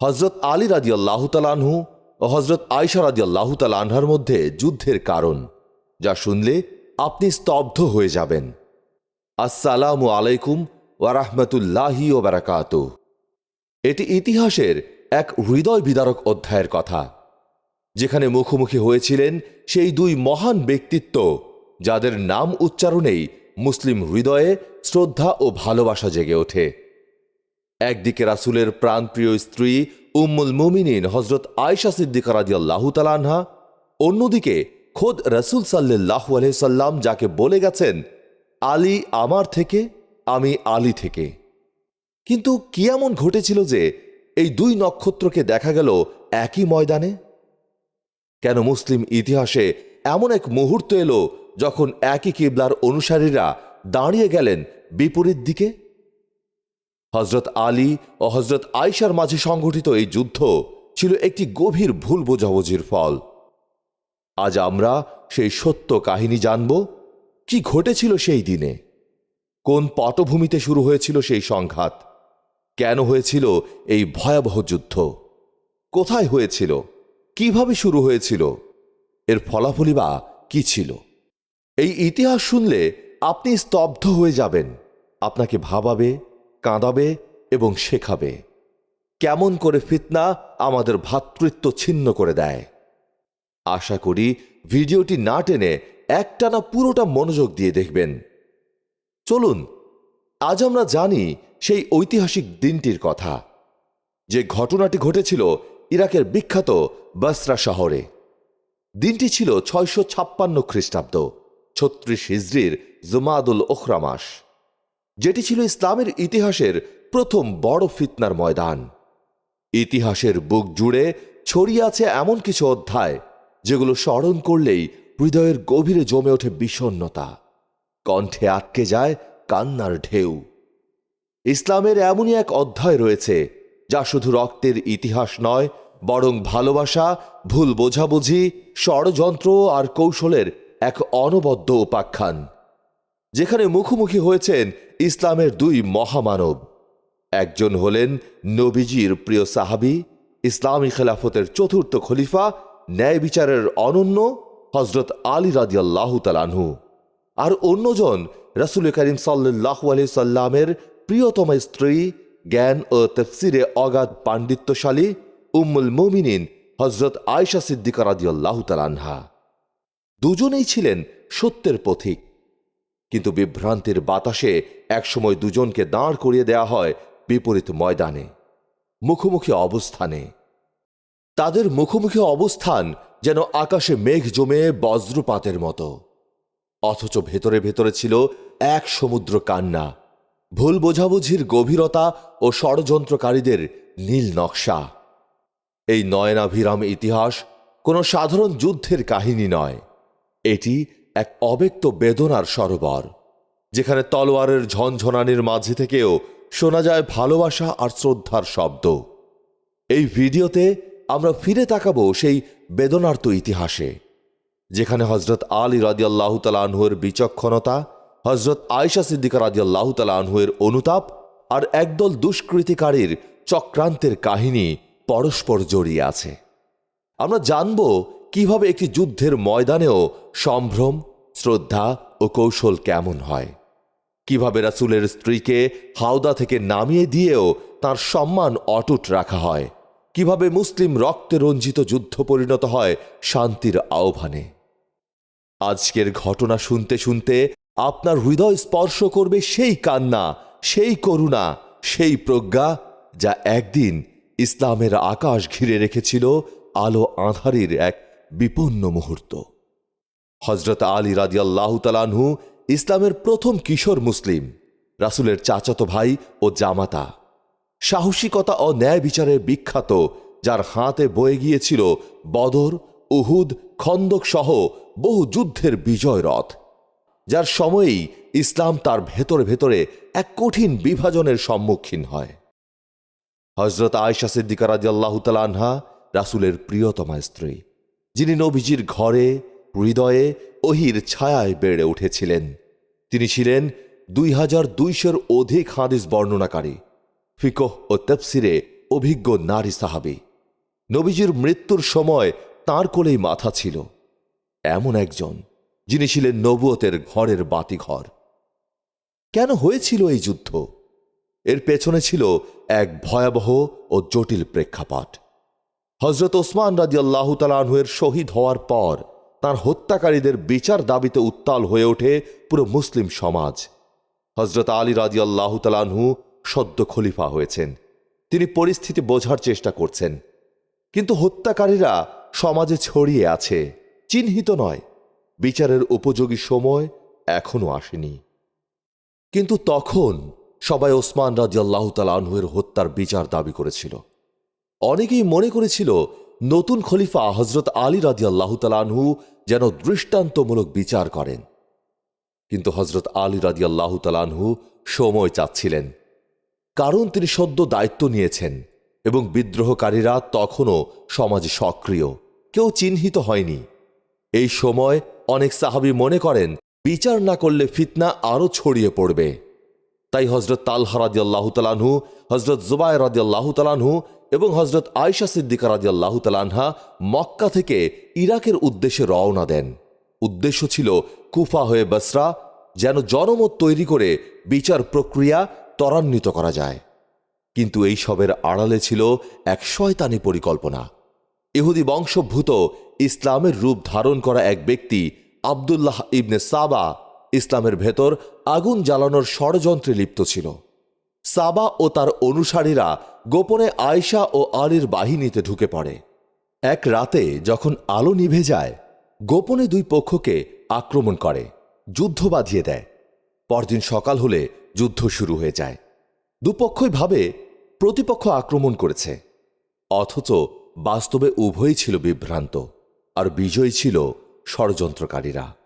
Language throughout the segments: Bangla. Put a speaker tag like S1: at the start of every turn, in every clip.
S1: হজরত আলী রাজি আল্লাহ তালানহু ও হজরত আয়সা রাজি আল্লাহ তালানহার মধ্যে যুদ্ধের কারণ, যা শুনলে আপনি স্তব্ধ হয়ে যাবেন। আসসালামু আলাইকুম ওয়ারাহমতুল্লাহি ও বারাকাত এটি ইতিহাসের এক হৃদয় বিদারক অধ্যায়ের কথা, যেখানে মুখোমুখি হয়েছিলেন সেই দুই মহান ব্যক্তিত্ব, যাদের নাম উচ্চারণেই মুসলিম হৃদয়ে শ্রদ্ধা ও ভালোবাসা জেগে ওঠে। একদিকে রাসুলের প্রাণপ্রিয় স্ত্রী উম্মুল মুমিনিন হজরত আয়সা সিদ্দিকা রাজি আল্লাহ তালানহা অন্যদিকে খোদ রসুল সাল্লাহ সাল্লাম যাকে বলে গেছেন, আলী আমার থেকে, আমি আলী থেকে। কিন্তু কি এমন ঘটেছিল যে এই দুই নক্ষত্রকে দেখা গেল একই ময়দানে? কেন মুসলিম ইতিহাসে এমন এক মুহূর্ত এলো যখন একই কিবলার অনুসারীরা দাঁড়িয়ে গেলেন বিপরীত দিকে? হজরত আলী ও হজরত আয়সার মাঝে সংঘটিত এই যুদ্ধ ছিল একটি গভীর ভুল বোঝাবুঝির ফল। আজ আমরা সেই সত্য কাহিনী জানব, কি ঘটেছিল সেই দিনে? কোন পটভূমিতে শুরু হয়েছিল সেই সংঘাত? কেন হয়েছিল এই ভয়াবহ যুদ্ধ? কোথায় হয়েছিল? কীভাবে শুরু হয়েছিল? এর ফলাফলই বা কি ছিল? এই ইতিহাস শুনলে আপনি স্তব্ধ হয়ে যাবেন। আপনাকে ভাবাবে কাঁদাবে এবং শেখাবে। কেমন করে ফিতনা আমাদের ভ্রাতৃত্ব ছিন্ন করে দেয়। আশা করি ভিডিওটি না টেনে একটানা পুরোটা মনোযোগ দিয়ে দেখবেন। চলুন, আজ আমরা জানি সেই ঐতিহাসিক দিনটির কথা, যে ঘটনাটি ঘটেছিল ইরাকের বিখ্যাত বাসরা শহরে। দিনটি ছিল ছয়শো ছাপ্পান্ন খ্রিস্টাব্দ, ছত্রিশ হিজড়ির জুমাদুল ওখরা মাস। যেটি ছিল ইসলামের ইতিহাসের প্রথম বড় ফিতনার ময়দান। ইতিহাসের বুক জুড়ে ছড়িয়ে আছে এমন কিছু অধ্যায়, যেগুলো স্মরণ করলেই হৃদয়ের গভীরে জমে ওঠে বিষণ্নতা কণ্ঠে আটকে যায় কান্নার ঢেউ। ইসলামের এমনই এক অধ্যায় রয়েছে, যা শুধু রক্তের ইতিহাস নয়, বরং ভালোবাসা, ভুল বোঝাবুঝি, ষড়যন্ত্র আর কৌশলের এক অনবদ্য উপাখ্যান। যেখানে মুখোমুখি হয়েছেন ইসলামের দুই মহামানব। একজন হলেন নবীজির প্রিয় সাহাবি, ইসলামী খেলাফতের চতুর্থ খলিফা, ন্যায় বিচারের অনন্য হজরত আলী রাজি আল্লাহ তালানহু আর অন্যজন রসুল করিম সাল্লাহ আলি সাল্লামের প্রিয়তম স্ত্রী, জ্ঞান ও তফসিরে অগাধ পাণ্ডিত্যশালী উম্মুল মোমিনিন হজরত আয়সা সিদ্দিকা রাজি আল্লাহ তালানহা দুজনেই ছিলেন সত্যের পথিক। কিন্তু বিভ্রান্তির বাতাসে একসময় দুজনকে দাঁড় করিয়ে দেয়া হয় বিপরীত ময়দানে, মুখোমুখি অবস্থানে। তাদের মুখোমুখি অবস্থান যেন আকাশে মেঘ জমে বজ্রপাতের মতো। অথচ ভেতরে ভেতরে ছিল এক সমুদ্র কান্না, ভুল বোঝাবুঝির গভীরতা ও ষড়যন্ত্রকারীদের নীল নকশা। এই নয়নাভিরাম ইতিহাস কোনো সাধারণ যুদ্ধের কাহিনী নয়। এটি এক অব্যক্ত বেদনার সরোবর, যেখানে তলোয়ারের ঝনঝনানির মাঝে থেকেও শোনা যায় ভালোবাসা আর শ্রদ্ধার শব্দ। এই ভিডিওতে আমরা ফিরে তাকাবো সেই বেদনার্ত ইতিহাসে, যেখানে হজরত আলী রাজিয়াল্লাহ তালাহুয়ের বিচক্ষণতা হজরত আয়সা সিদ্দিকা রাজিয়াল্লাহ তালাহুয়ের অনুতাপ আর একদল দুষ্কৃতিকারীর চক্রান্তের কাহিনী পরস্পর জড়িয়ে আছে। আমরা জানব কীভাবে একটি যুদ্ধের ময়দানেও সম্ভ্রম, শ্রদ্ধা ও কৌশল কেমন হয়? কীভাবে রাসুলের স্ত্রীকে হাওদা থেকে নামিয়ে দিয়েও তার সম্মান অটুট রাখা হয়? কীভাবে মুসলিম রক্তে রঞ্জিত যুদ্ধ পরিণত হয় শান্তির আহ্বানে? আজকের ঘটনা শুনতে শুনতে আপনার হৃদয় স্পর্শ করবে সেই কান্না, সেই করুণা, সেই প্রজ্ঞা যা একদিন ইসলামের আকাশ ঘিরে রেখেছিল আলো আধারির এক বিপন্ন মুহূর্ত। হজরত আলী রাজি আল্লাহ তালানহু ইসলামের প্রথম কিশোর মুসলিম, রাসুলের চাচাতো ভাই ও জামাতা। সাহসিকতা ও ন্যায় বিচারে বিখ্যাত, যার হাতে বয়ে গিয়েছিল বদর, উহুদ, খন্দক সহ বহু যুদ্ধের বিজয় রথ, যার সময়েই ইসলাম তার ভেতরে ভেতরে এক কঠিন বিভাজনের সম্মুখীন হয়। হজরত আয়সা সিদ্দিকা রাজি আল্লাহ তালানহা রাসুলের প্রিয়তমা স্ত্রী। যিনি নবীজির ঘরে, হৃদয়ে ওহির ছায়ায় বেড়ে উঠেছিলেন। তিনি ছিলেন দুই হাজার দুইশোর অধিক হাদিস বর্ণনাকারী, ফিকহ ও তফসিরে অভিজ্ঞ নারী সাহাবী। নবীজির মৃত্যুর সময় তাঁর কোলেই মাথা ছিল। এমন একজন যিনি ছিলেন নবুয়তের ঘরের বাতিঘর। কেন হয়েছিল এই যুদ্ধ? এর পেছনে ছিল এক ভয়াবহ ও জটিল প্রেক্ষাপট। হজরত ওসমান রাজি আল্লাহ তালাহুয়ের শহীদ হওয়ার পর তার হত্যাকারীদের বিচার দাবিতে উত্তাল হয়ে ওঠে পুরো মুসলিম সমাজ। হজরত আলী রাজি আল্লাহ তালাহু সদ্য খলিফা হয়েছেন। তিনি পরিস্থিতি বোঝার চেষ্টা করছেন। কিন্তু হত্যাকারীরা সমাজে ছড়িয়ে আছে, চিহ্নিত নয়। বিচারের উপযোগী সময় এখনও আসেনি। কিন্তু তখন সবাই ওসমান রাজি আল্লাহ তালাহুয়ের হত্যার বিচার দাবি করেছিল। অনেকেই মনে করেছিল নতুন খলিফা হজরত আলী রাজি আল্লাহ তালাহু যেন দৃষ্টান্তমূলক বিচার করেন। কিন্তু হজরত আলী রাজি আল্লাহ তালাহু সময় চাচ্ছিলেন। কারণ তিনি সদ্য দায়িত্ব নিয়েছেন এবং বিদ্রোহকারীরা তখনও সমাজে সক্রিয়। কেউ চিহ্নিত হয়নি। এই সময় অনেক সাহাবি মনে করেন, বিচার না করলে ফিতনা আরও ছড়িয়ে পড়বে। তাই হজরত তালহা রাজি আল্লাহ তালানহু হজরত জুবাই রাজি আল্লাহ তালানহু এবং হজরত আয়সা সিদ্দিকা রাজি আল্লাহ তালানহা মক্কা থেকে ইরাকের উদ্দেশ্যে রওনা দেন। উদ্দেশ্য ছিল কুফা হয়ে বসরা, যেন জনমত তৈরি করে বিচার প্রক্রিয়া ত্বরান্বিত করা যায়। কিন্তু এই সবের আড়ালে ছিল এক শয়তানি পরিকল্পনা। ইহুদি বংশভূত ইসলামের রূপ ধারণ করা এক ব্যক্তি আবদুল্লাহ ইবনে সাবা ইসলামের ভেতর আগুন জ্বালানোর ষড়যন্ত্রে লিপ্ত ছিল। সাবা ও তার অনুসারীরা গোপনে আয়শা ও আলীর বাহিনীতে ঢুকে পড়ে। এক রাতে যখন আলো নিভে যায়, গোপনে দুই পক্ষকে আক্রমণ করে, যুদ্ধ বাঁধিয়ে দেয়। পরদিন সকাল হলে যুদ্ধ শুরু হয়ে যায়। দুপক্ষই ভাবে প্রতিপক্ষ আক্রমণ করেছে। অথচ বাস্তবে উভয়ই ছিল বিভ্রান্ত, আর বিজয়ী ছিল ষড়যন্ত্রকারীরা।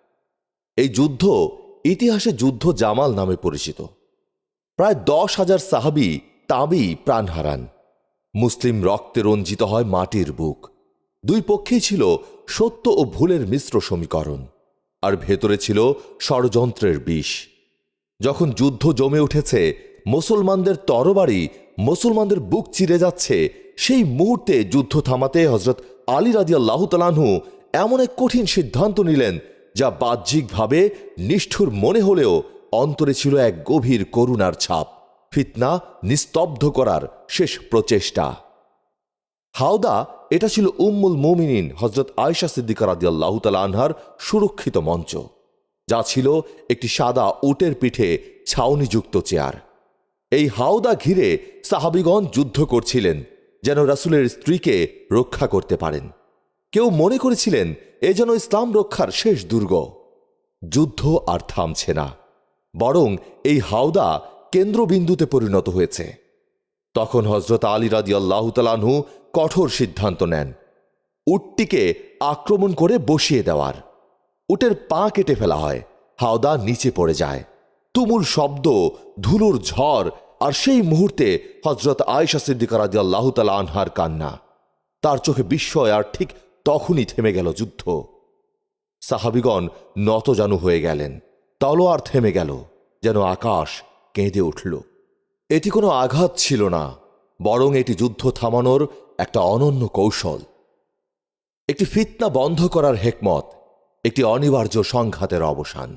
S1: এই যুদ্ধ ইতিহাসে যুদ্ধ জামাল নামে পরিচিত। প্রায় দশ হাজার সাহাবি তাবি প্রাণ হারান। মুসলিম রক্তে রঞ্জিত হয় মাটির বুক। দুই পক্ষেই ছিল সত্য ও ভুলের মিশ্র সমীকরণ, আর ভেতরে ছিল ষড়যন্ত্রের বিষ। যখন যুদ্ধ জমে উঠেছে, মুসলমানদের তরবারি, মুসলমানদের বুক চিরে যাচ্ছে, সেই মুহূর্তে যুদ্ধ থামাতে হজরত আলী রাজি আল্লাহ তালাহু এমন এক কঠিন সিদ্ধান্ত নিলেন যা বাহ্যিকভাবে নিষ্ঠুর মনে হলেও অন্তরে ছিল এক গভীর করুণার ছাপ, ফিতনা নিস্তব্ধ করার শেষ প্রচেষ্টা। হাওদা, এটা ছিল উম্মুল মুমিনিন হজরত আয়সা সিদ্দিকা রাদি আল্লাহ আনহার সুরক্ষিত মঞ্চ, যা ছিল একটি সাদা উটের পিঠে ছাউনিযুক্ত চেয়ার। এই হাওদা ঘিরে সাহাবিগণ যুদ্ধ করছিলেন, যেন রাসুলের স্ত্রীকে রক্ষা করতে পারেন। কেউ মনে করেছিলেন এ যেন ইসলাম রক্ষার শেষ দুর্গ। যুদ্ধ আর থামছে না। বরং এই হাওদা কেন্দ্রবিন্দুতে পরিণত হয়েছে। তখন হজরত আলী রাজি আল্লাহ তালাহু কঠোর সিদ্ধান্ত নেন। উটটিকে আক্রমণ করে বসিয়ে দেওয়ার। উটের পা কেটে ফেলা হয়। হাওদা নিচে পড়ে যায়। তুমুল শব্দ, ধুলোর ঝড় আর সেই মুহূর্তে হজরত আয়সা সিদ্দিকা রাজি আল্লাহ তালা আনহার কান্না। তার চোখে বিস্ময় আর ঠিক তখনই থেমে গেল যুদ্ধ। সাহাবিগণ নতজানু হয়ে গেলেন। তলোয়ার থেমে গেল, যেন আকাশ কেঁদে উঠল। এটি কোনো আঘাত ছিল না, বরং এটি যুদ্ধ থামানোর একটা অনন্য কৌশল। একটি ফিতনা বন্ধ করার হেকমত, একটি অনিবার্য সংঘাতের অবসান।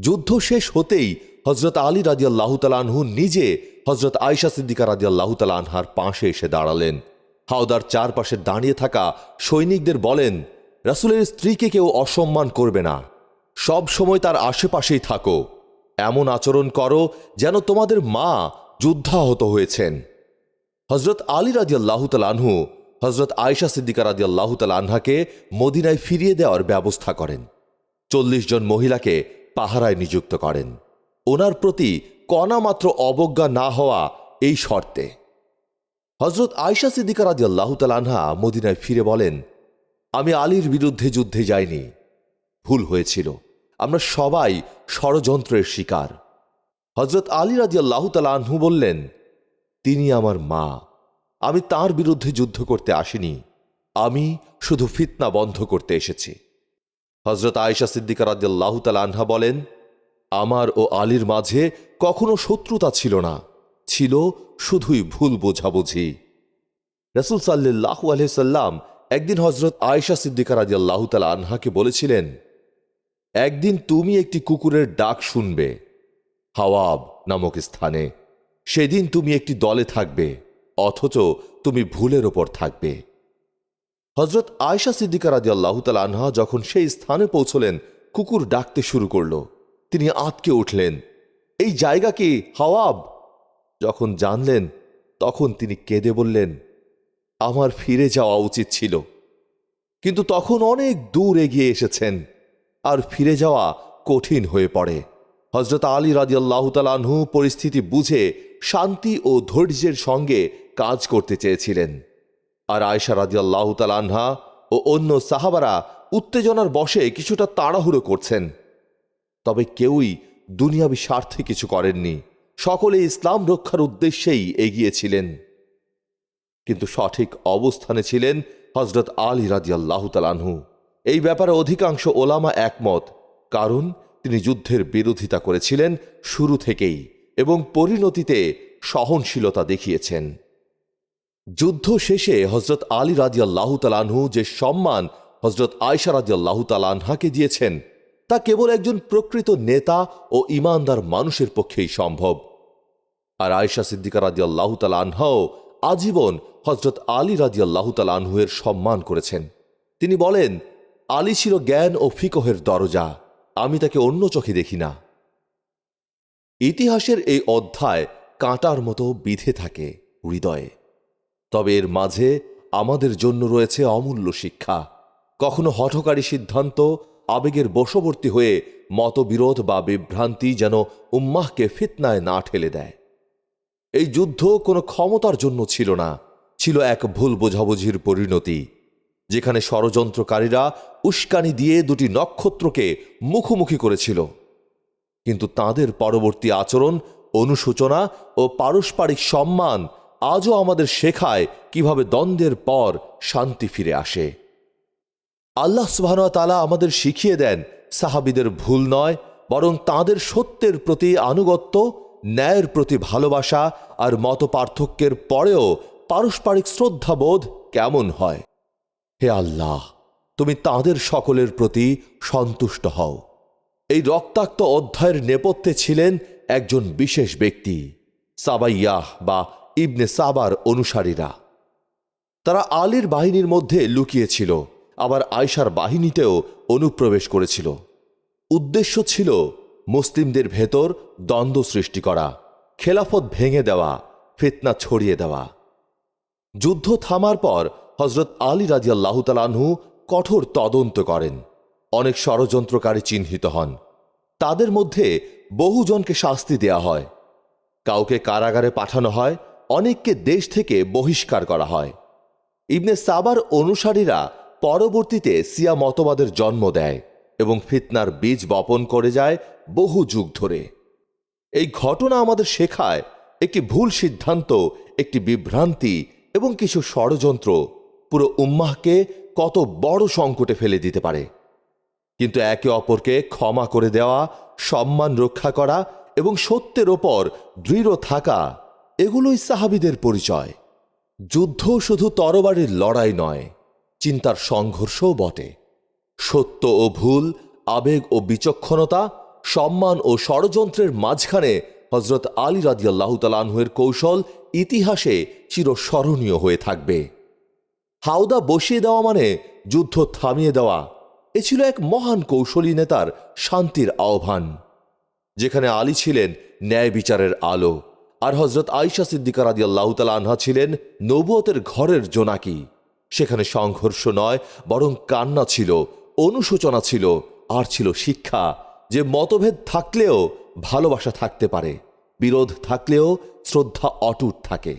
S1: যুদ্ধ শেষ হতেই হজরত আলী রাজি আল্লাহ নিজে হজরত আয়সা সিদ্দিকা রাজি আল্লাহ তালানহার পাশে এসে দাঁড়ালেন। হাওদার চারপাশে দাঁড়িয়ে থাকা সৈনিকদের বলেন, রাসুলের স্ত্রীকে কেউ অসম্মান করবে না। সব সময় তার আশেপাশেই থাকো। এমন আচরণ করো যেন তোমাদের মা যুদ্ধাহত হয়েছেন। হজরত আলী রাজি আল্লাহ হজরত আয়সা সিদ্দিকা রাজি আল্লাহ তালানহাকে মদিনায় ফিরিয়ে দেওয়ার ব্যবস্থা করেন। চল্লিশ জন মহিলাকে পাহারায় নিযুক্ত করেন। ওনার প্রতি কণা মাত্র অবজ্ঞা না হওয়া এই শর্তে। হজরত আয়সা সিদ্দিকা রাজি আল্লাহ তালানহা মদিনায় ফিরে বলেন, আমি আলীর বিরুদ্ধে যুদ্ধে যাইনি। ভুল হয়েছিল। আমরা সবাই ষড়যন্ত্রের শিকার। হজরত আলী রাজি আল্লাহ তালাহু বললেন, তিনি আমার মা। আমি তার বিরুদ্ধে যুদ্ধ করতে আসিনি। আমি শুধু ফিতনা বন্ধ করতে এসেছি। হজরত আয়েশা সিদ্দিকা রাদিয়াল্লাহু তাআলা আনহা বলেন, আমার ও আলীর মাঝে কখনো শত্রুতা ছিল না। ছিল শুধুই ভুল বোঝাবুঝি। রসুল সাল্লাহ আলহাম একদিন হজরত আয়েশা সিদ্দিকা রাজি আল্লাহ তালা আনহাকে বলেছিলেন, একদিন তুমি একটি কুকুরের ডাক শুনবে, হাওয়াব নামক স্থানে। সেদিন তুমি একটি দলে থাকবে, অথচ তুমি ভুলের ওপর থাকবে। হজরত আয়সা সিদ্দিকা রাজি আল্লাহ আনহা যখন সেই স্থানে পৌঁছলেন, কুকুর ডাকতে শুরু করল। তিনি আতকে উঠলেন, এই জায়গা কি হাওয়াব? যখন জানলেন, তখন তিনি কেঁদে বললেন, আমার ফিরে যাওয়া উচিত ছিল। কিন্তু তখন অনেক দূর এগিয়ে এসেছেন আর ফিরে যাওয়া কঠিন হয়ে পড়ে। হজরত আলী রাজিয়াল্লাহ তালাহু পরিস্থিতি বুঝে শান্তি ও ধৈর্যের সঙ্গে কাজ করতে চেয়েছিলেন। আর আয়সা রাজিয়াল্লাহ তালাহা ও অন্য সাহাবারা উত্তেজনার বশে কিছুটা তাড়াহুড়ো করছেন। তবে কেউই দুনিয়াবি স্বার্থে কিছু করেননি। সকলে ইসলাম রক্ষার উদ্দেশ্যেই এগিয়েছিলেন। কিন্তু সঠিক অবস্থানে ছিলেন হজরত আলী রাজিয়াল্লাহ তালানহু এই ব্যাপারে অধিকাংশ ওলামা একমত, কারণ তিনি যুদ্ধের বিরোধিতা করেছিলেন শুরু থেকেই এবং পরিণতিতে সহনশীলতা দেখিয়েছেন। যুদ্ধ শেষে হজরত আলী রাজিয়াল্লাহ তালানহু যে সম্মান হজরত আয়সা রাজিয়াল্লাহ তালানহাকে দিয়েছেন, তা কেবল একজন প্রকৃত নেতা ও ইমানদার মানুষের পক্ষেই সম্ভব। আর আয়সা সিদ্দিকা রাজি আল্লাহ আনহাও আজীবন হজরত আলী রাজি আল্লাহ আনহুয়ের সম্মান করেছেন। তিনি বলেন, আলী ছিল জ্ঞান ও ফিকহের দরজা, আমি তাকে অন্য চোখে দেখি না। ইতিহাসের এই অধ্যায় কাঁটার মতো বিধে থাকে হৃদয়ে। তবে এর মাঝে আমাদের জন্য রয়েছে অমূল্য শিক্ষা। কখনো হঠকারী সিদ্ধান্ত, আবেগের বশবর্তী হয়ে মতবিরোধ বা বিভ্রান্তি যেন উম্মাহকে ফিতনায় না ঠেলে দেয়। এই যুদ্ধ কোনো ক্ষমতার জন্য ছিল না, ছিল এক ভুল বোঝাবুঝির পরিণতি, যেখানে ষড়যন্ত্রকারীরা উস্কানি দিয়ে দুটি নক্ষত্রকে মুখোমুখি করেছিল। কিন্তু তাদের পরবর্তী আচরণ, অনুশোচনা ও পারস্পরিক সম্মান আজও আমাদের শেখায় কীভাবে দ্বন্দ্বের পর শান্তি ফিরে আসে। আল্লাহ সুবাহতালা আমাদের শিখিয়ে দেন, সাহাবিদের ভুল নয়, বরং তাদের সত্যের প্রতি আনুগত্য ন্যায়ের প্রতি ভালোবাসা আর মত পার্থক্যের পরেও পারস্পরিক শ্রদ্ধাবোধ কেমন হয়? হে আল্লাহ, তুমি তাদের সকলের প্রতি সন্তুষ্ট হও। এই রক্তাক্ত অধ্যায়ের নেপথ্যে ছিলেন একজন বিশেষ ব্যক্তি, সাবাইয়াহ বা ইবনে সাবার অনুসারীরা। তারা আলীর বাহিনীর মধ্যে লুকিয়েছিল আবার আয়সার বাহিনীতেও অনুপ্রবেশ করেছিল। উদ্দেশ্য ছিল মুসলিমদের ভেতর দ্বন্দ্ব সৃষ্টি করা, খেলাফত ভেঙে দেওয়া, ফিতনা ছড়িয়ে দেওয়া। যুদ্ধ থামার পর হজরত আলী রাজিয়াল্লাহ তালাহু কঠোর তদন্ত করেন। অনেক ষড়যন্ত্রকারী চিহ্নিত হন। তাদের মধ্যে বহুজনকে শাস্তি দেয়া হয়। কাউকে কারাগারে পাঠানো হয়, অনেককে দেশ থেকে বহিষ্কার করা হয়। ইবনে সাবার অনুসারীরা পরবর্তীতে সিয়া মতবাদের জন্ম দেয় এবং ফিতনার বীজ বপন করে যায় বহু যুগ ধরে। এই ঘটনা আমাদের শেখায় একটি ভুল সিদ্ধান্ত, একটি বিভ্রান্তি এবং কিছু ষড়যন্ত্র পুরো উম্মাহকে কত বড় সংকটে ফেলে দিতে পারে। কিন্তু একে অপরকে ক্ষমা করে দেওয়া, সম্মান রক্ষা করা এবং সত্যের ওপর দৃঢ় থাকা, এগুলোই সাহাবিদের পরিচয়। যুদ্ধ শুধু তরবারির লড়াই নয়, চিন্তার সংঘর্ষও বটে। সত্য ও ভুল, আবেগ ও বিচক্ষণতা সম্মান ও ষড়যন্ত্রের মাঝখানে হজরত আলী রাজিয়াল্লাহ তালাহুয়ের কৌশল ইতিহাসে চিরস্মরণীয় হয়ে থাকবে। হাওদা বসিয়ে দেওয়া মানে যুদ্ধ থামিয়ে দেওয়া, এ ছিল এক মহান কৌশলী নেতার শান্তির আহ্বান, যেখানে আলী ছিলেন ন্যায় বিচারের আলো, আর হজরত আইসা সিদ্দিকা রাজি আল্লাহ আনহা ছিলেন নবুয়তের ঘরের জোনাকি। সেখানে সংঘর্ষ নয়, বরং কান্না ছিল, অনুশোচনা ছিল, আর ছিল শিক্ষা যে মতভেদ থাকলেও ভালোবাসা থাকতে পারে, বিরোধ থাকলেও শ্রদ্ধা অটুট থাকে।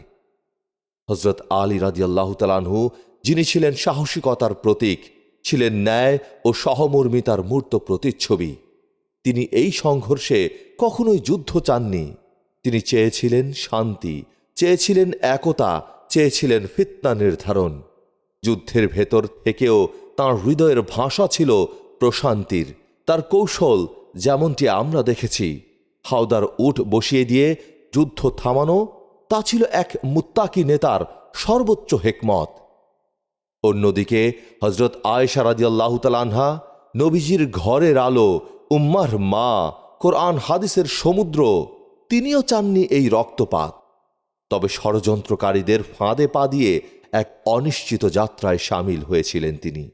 S1: হজরত আলী রাজি আল্লাহ তালানহু যিনি ছিলেন সাহসিকতার প্রতীক, ছিলেন ন্যায় ও সহমর্মিতার মূর্ত প্রতিচ্ছবি। তিনি এই সংঘর্ষে কখনোই যুদ্ধ চাননি। তিনি চেয়েছিলেন শান্তি, চেয়েছিলেন একতা, চেয়েছিলেন ফিতনা নির্ধারণ। যুদ্ধের ভেতর থেকেও তাঁর হৃদয়ের ভাষা ছিল প্রশান্তির, তার কৌশল যেমনটি আমরা দেখেছি, হাওদার উট বসিয়ে দিয়ে যুদ্ধ থামানো, তা ছিল এক মুত্তাকি নেতার সর্বোচ্চ হেকমত। অন্যদিকে হজরত আয়েশা রাদিয়াল্লাহু আনহা, নবীজির ঘরের আলো উম্মার মা, কোরআন, হাদিসের সমুদ্র, তিনিও চাননি এই রক্তপাত। তবে ষড়যন্ত্রকারীদের ফাঁদে পা দিয়ে এক অনিশ্চিত যাত্রায় সামিল হয়েছিলেন তিনি।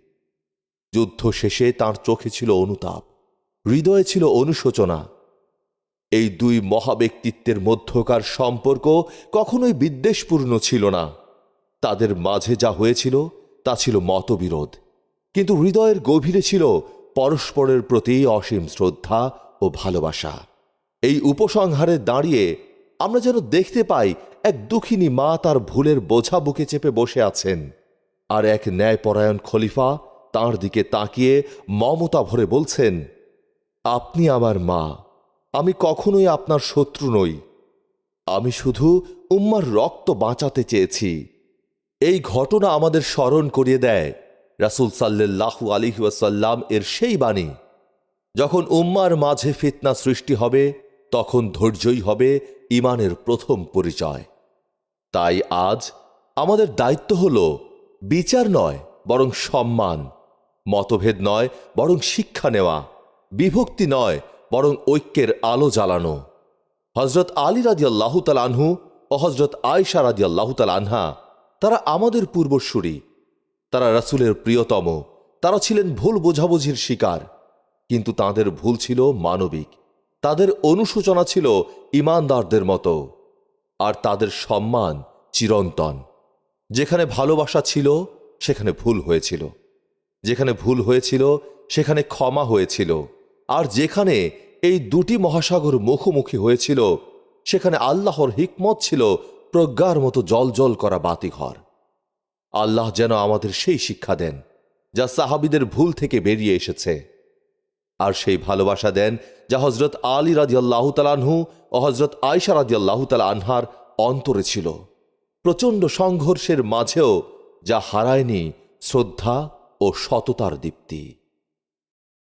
S1: যুদ্ধ শেষে তার চোখে ছিল অনুতাপ। হৃদয়ে ছিল অনুশোচনা। এই দুই মহাব্যক্তিত্বের মধ্যকার সম্পর্ক কখনোই বিদ্বেষপূর্ণ ছিল না। তাদের মাঝে যা হয়েছিল, তা ছিল মতবিরোধ। কিন্তু হৃদয়ের গভীরে ছিল পরস্পরের প্রতি অসীম শ্রদ্ধা ও ভালোবাসা। এই উপসংহারে দাঁড়িয়ে আমরা যেন দেখতে পাই এক দুঃখিনী মা তার ভুলের বোঝা বুকে চেপে বসে আছেন আর এক ন্যায়পরায়ণ খলিফা তার দিকে তাকিয়ে মমতা ভরে বলছেন আপনি আমার মা। আমি কখনোই আপনার শত্রু নই। আমি শুধু উম্মার রক্ত বাঁচাতে চেয়েছি। এই ঘটনা আমাদের স্মরণ করিয়ে দেয় রাসুল সাল্লাহু আলিহাসাল্লাম এর সেই বাণী। যখন উম্মার মাঝে ফিতনা সৃষ্টি হবে, তখন ধৈর্যই হবে ইমানের প্রথম পরিচয়। তাই আজ আমাদের দায়িত্ব হল বিচার নয়, বরং সম্মান। মতভেদ নয়, বরং শিক্ষা নেওয়া। বিভক্তি নয়, বরং ঐক্যের আলো জ্বালানো। হজরত আলী রাজি আল্লাহতাল আনহু ও হজরত আয়সা রাজি আল্লাহতাল আনহা, তারা আমাদের পূর্বসূরি। তারা রাসুলের প্রিয়তম। তারা ছিলেন ভুল বোঝাবুঝির শিকার। কিন্তু তাদের ভুল ছিল মানবিক। তাদের অনুশোচনা ছিল ইমানদারদের মতো। আর তাদের সম্মান চিরন্তন। যেখানে ভালোবাসা ছিল, সেখানে ভুল হয়েছিল। যেখানে ভুল হয়েছিল, সেখানে ক্ষমা হয়েছিল। আর যেখানে এই দুটি মহাসাগর মুখোমুখি হয়েছিল, সেখানে আল্লাহর হিকমত ছিল প্রজ্ঞার মতো জল জল করা বাতিঘর। আল্লাহ যেন আমাদের সেই শিক্ষা দেন, যা সাহাবিদের ভুল থেকে বেরিয়ে এসেছে। আর সেই ভালোবাসা দেন, যা হজরত আলী রাজি আল্লাহ তালানহু ও হজরত আয়সা রাজি আল্লাহ তালা আনহার অন্তরে ছিল। প্রচণ্ড সংঘর্ষের মাঝেও যা হারায়নি শ্রদ্ধা ও সততার দীপ্তি।